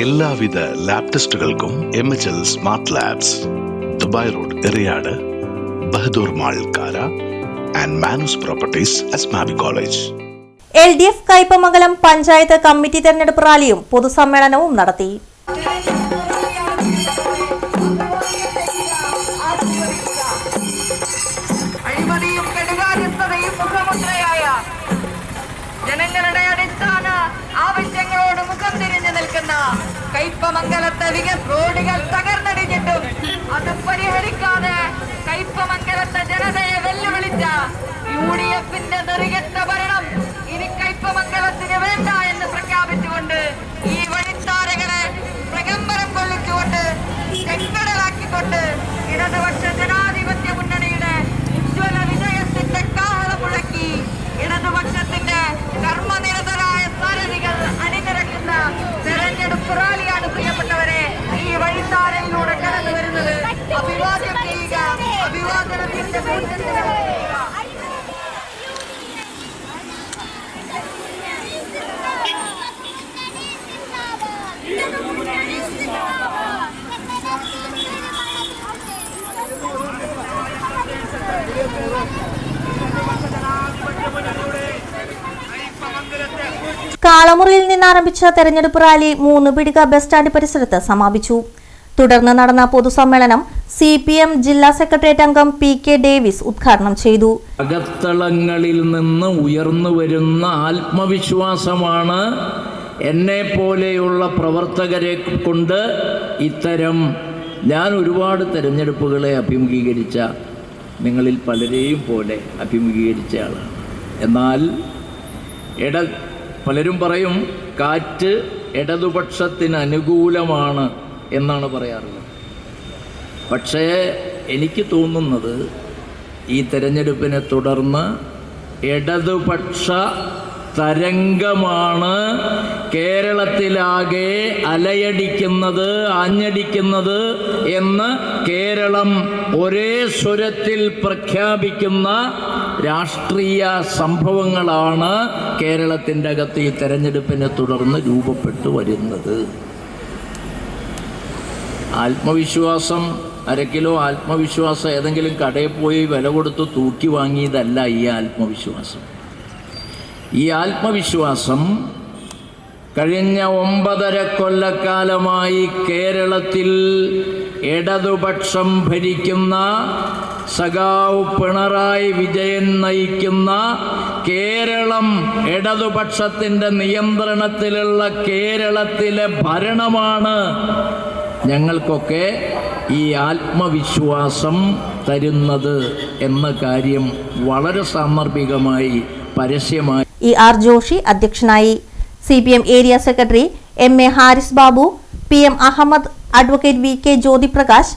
എല്ലാവിധ lab ടെസ്റ്റുകൾക്കും M H L smart labs Dubai road Eriyad Bahadur mall Kara and Manu's properties Asmabi college L D F Kaipamangalam panchayat committee തെരഞ്ഞെടുപ്പ് റാലിയും പൊതുസമ്മേളനവും നടത്തി. വിക റോഡുകൾ തകർന്നടിഞ്ഞിട്ടും അത് പരിഹരിക്കാതെ കയ്പമംഗലത്തെ ജനതയെ വെല്ലുവിളിച്ച യു ഡി എഫിന്റെ നെറികെട്ട കാളമുറിയിൽ നിന്നാരംഭിച്ച തെരഞ്ഞെടുപ്പ് റാലി മൂന്ന് പിടിക ബസ് സ്റ്റാൻഡ് പരിസരത്ത് സമാപിച്ചു. തുടർന്ന് നടന്ന പൊതുസമ്മേളനം സി പി എം ജില്ലാ സെക്രട്ടേറിയറ്റ് അംഗം പി കെ ഡേവിസ് ഉദ്ഘാടനം ചെയ്തു. അകത്തളങ്ങളിൽ നിന്ന് ഉയർന്നു വരുന്ന ആത്മവിശ്വാസമാണ് എന്നെ പോലെയുള്ള പ്രവർത്തകരെ കൊണ്ട് ഇത്തരം ഞാൻ ഒരുപാട് തിരഞ്ഞെടുപ്പുകളെ അഭിമുഖീകരിച്ച നിങ്ങളിൽ പലരെയും പോലെ അഭിമുഖീകരിച്ച ആളാണ്. എന്നാൽ ഇട പലരും പറയും കാറ്റ് ഇടതുപക്ഷത്തിന് അനുകൂലമാണ് എന്നാണ് പറയാറുള്ളത്. പക്ഷേ എനിക്ക് തോന്നുന്നത് ഈ തെരഞ്ഞെടുപ്പിനെ തുടർന്ന് ഇടതുപക്ഷ തരംഗമാണ് കേരളത്തിലാകെ അലയടിക്കുന്നത് ആഞ്ഞടിക്കുന്നത് എന്ന് കേരളം ഒരേ സ്വരത്തിൽ പ്രഖ്യാപിക്കുന്ന രാഷ്ട്രീയ സംഭവങ്ങളാണ് കേരളത്തിന്റെ അകത്ത് ഈ തെരഞ്ഞെടുപ്പിനെ തുടർന്ന് രൂപപ്പെട്ടു വരുന്നത്. ആത്മവിശ്വാസം അരക്കിലോ ആത്മവിശ്വാസം ഏതെങ്കിലും കടയിൽ പോയി വില കൊടുത്ത് തൂക്കി വാങ്ങിയതല്ല ഈ ആത്മവിശ്വാസം. ഈ ആത്മവിശ്വാസം കഴിഞ്ഞ ഒമ്പതര കൊല്ലക്കാലമായി കേരളത്തിൽ ഇടതുപക്ഷം ഭരിക്കുന്ന സഖാവ് പിണറായി വിജയൻ നയിക്കുന്ന കേരളം ഇടതുപക്ഷത്തിന്റെ നിയന്ത്രണത്തിലുള്ള കേരളത്തിലെ ഭരണമാണ്. ഞങ്ങൾക്കൊക്കെ ഈ ആത്മവിശ്വാസം തരുന്നത് എന്ന കാര്യം വളരെ സാമർഭികമായി പരസ്യമായി. ഇ ആർ ജോഷി അധ്യക്ഷനായി. C P M area secretary M A Haris Babu P M Ahammed advocate V K Jyothiprakash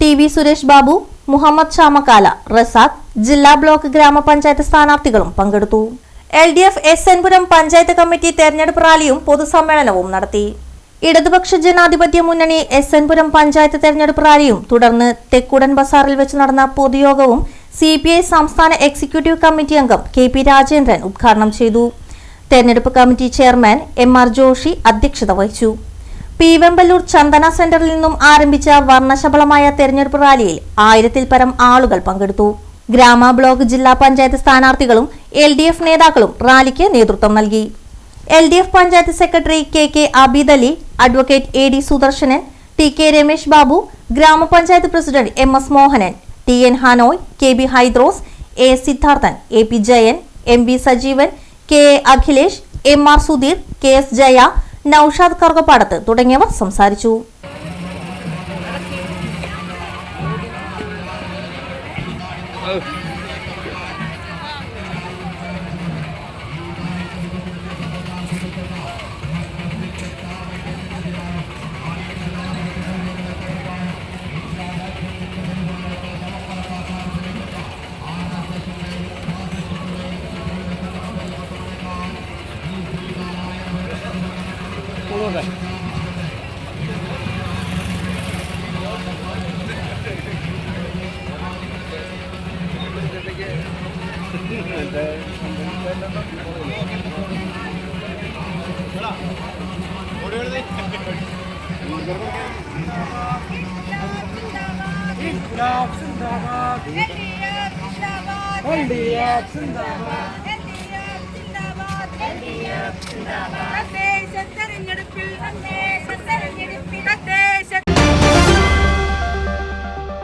T V Suresh Babu Muhammad Shamakkala Razak ജില്ലാ ബ്ലോക്ക് ഗ്രാമപഞ്ചായത്ത് സ്ഥാനാർത്ഥികളും പങ്കെടുത്തു. L D F S എൻപുരം panchayat committee തെരഞ്ഞെടുപ്പ് റാലിയും പൊതുസമ്മേളനവും നടത്തി. ഇടതുപക്ഷ ജനാധിപത്യ മുന്നണി എസ് എൻപുരം പഞ്ചായത്ത് തെരഞ്ഞെടുപ്പ് റാലിയും തുടർന്ന് തെക്കുടൻ ബസാറിൽ വെച്ച് നടന്ന പൊതുയോഗവും സി പി ഐ സംസ്ഥാന എക്സിക്യൂട്ടീവ് കമ്മിറ്റി അംഗം കെ പി രാജേന്ദ്രൻ ഉദ്ഘാടനം ചെയ്തു. തെരഞ്ഞെടുപ്പ് committee chairman M R Joshi അധ്യക്ഷത വഹിച്ചു. പി വെമ്പല്ലൂർ ചന്ദന സെന്ററിൽ നിന്നും ആരംഭിച്ച വർണശബളമായ തെരഞ്ഞെടുപ്പ് റാലിയിൽ ആയിരത്തിൽ പരം ആളുകൾ പങ്കെടുത്തു. ഗ്രാമ ബ്ലോക്ക് ജില്ലാ പഞ്ചായത്ത് സ്ഥാനാർത്ഥികളും എൽ ഡി എഫ് നേതാക്കളും റാലിക്ക് നേതൃത്വം നൽകി. L D F panchayat secretary K K Abid Ali advocate A D Sudarshanan T K Ramesh Babu ഗ്രാമപഞ്ചായത്ത് president M S Mohanan T N Hanoi K B Hydros A Sidharthan A P Jayan M B Sajeevan K A Akhilesh M R Sudheer K S Jaya Naushad Karukappadath തുടങ്ങിയവർ സംസാരിച്ചു. beraber. İnkılap zindabat. Enliyat zindabat. Enliyat zindabat. Enliyat zindabat. Enliyat zindabat.